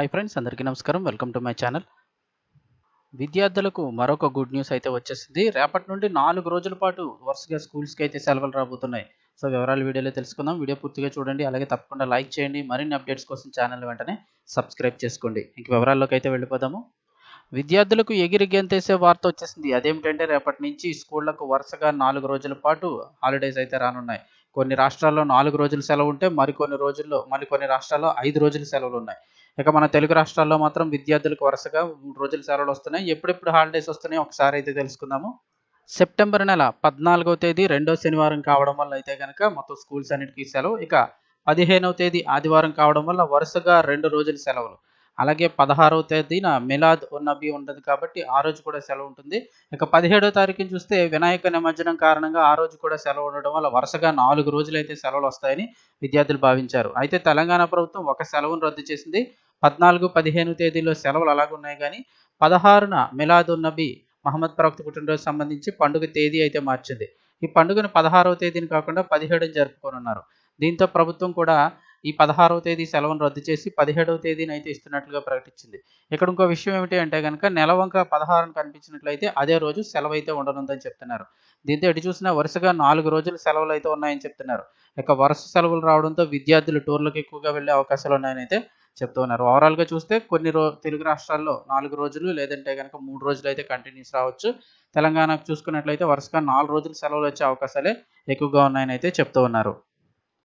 Hi friends అందరికీ నమస్కారం. Welcome to my channel విద్యార్థులకు మరొక గుడ్ న్యూస్ అయితే వచ్చేసింది. రేపటి నుండి నాలుగు రోజుల పాటు వరుసగా స్కూల్స్కి అయితే సెలవులు రాబోతున్నాయి. సో వివరాలు వీడియోలో తెలుసుకుందాం. వీడియో పూర్తిగా చూడండి. అలాగే తప్పకుండా లైక్ చేయండి. మరిన్ని అప్డేట్స్ కోసం ఛానల్ వెంటనే సబ్స్క్రైబ్ చేసుకోండి. ఇంక వివరాల్లోకి అయితే వెళ్ళిపోదాము. విద్యార్థులకు ఎగిరి గెంతేసే వార్త వచ్చేసింది. అదేమిటంటే రేపటి నుంచి స్కూళ్ళకు వరుసగా నాలుగు రోజుల పాటు హాలిడేస్ అయితే రానున్నాయి. కొన్ని రాష్ట్రాల్లో నాలుగు రోజులు సెలవు ఉంటే మరికొన్ని రోజుల్లో మరికొన్ని రాష్ట్రాల్లో ఐదు రోజులు సెలవులు ఉన్నాయి. ఇక మన తెలుగు రాష్ట్రాల్లో మాత్రం విద్యార్థులకు వరుసగా మూడు రోజులు సెలవులు వస్తున్నాయి. ఎప్పుడెప్పుడు హాలిడేస్ వస్తున్నాయి ఒకసారి అయితే తెలుసుకుందాము. సెప్టెంబర్ నెల పద్నాలుగవ తేదీ రెండో శనివారం కావడం వల్ల అయితే కనుక మొత్తం స్కూల్స్ అన్నిటికీ సెలవు. ఇక పదిహేనవ తేదీ ఆదివారం కావడం వల్ల వరుసగా రెండు రోజులు సెలవులు. అలాగే పదహారవ తేదీన మిలాద్ ఉన్నబి ఉంటుంది కాబట్టి ఆ రోజు కూడా సెలవు ఉంటుంది. ఇక పదిహేడవ తారీఖుని చూస్తే వినాయక నిమజ్జనం కారణంగా ఆ రోజు కూడా సెలవు ఉండడం వల్ల వరుసగా నాలుగు రోజులు అయితే సెలవులు వస్తాయని విద్యార్థులు భావించారు. అయితే తెలంగాణ ప్రభుత్వం ఒక సెలవును రద్దు చేసింది. పద్నాలుగు పదిహేను తేదీలో సెలవులు అలాగే ఉన్నాయి కానీ పదహారున మిలాద్ ఉన్నబి మహమ్మద్ ప్రవక్త పుట్టినరోజు సంబంధించి పండుగ తేదీ అయితే మార్చింది. ఈ పండుగను పదహారవ తేదీని కాకుండా పదిహేడుని జరుపుకోనున్నారు. దీంతో ప్రభుత్వం కూడా ఈ పదహారవ తేదీ సెలవును రద్దు చేసి పదిహేడవ తేదీని అయితే ఇస్తున్నట్లుగా ప్రకటించింది. ఇక్కడ ఇంకో విషయం ఏమిటి అంటే కనుక నెలవంక పదహారును కనిపించినట్లయితే అదే రోజు సెలవు అయితే ఉండనుందని చెప్తున్నారు. దీంతో ఎటు చూసినా వరుసగా నాలుగు రోజులు సెలవులు అయితే ఉన్నాయని చెప్తున్నారు. ఇక వరుస సెలవులు రావడంతో విద్యార్థులు టూర్లకు ఎక్కువగా వెళ్ళే అవకాశాలు ఉన్నాయని అయితే చెప్తూ ఉన్నారు. ఓవరాల్గా చూస్తే కొన్ని రో తెలుగు రాష్ట్రాల్లో నాలుగు రోజులు లేదంటే కనుక మూడు రోజులు అయితే కంటిన్యూస్ రావచ్చు. తెలంగాణకు చూసుకున్నట్లయితే వరుసగా నాలుగు రోజులు సెలవులు వచ్చే అవకాశాలే ఎక్కువగా ఉన్నాయని అయితే చెప్తూ ఉన్నారు.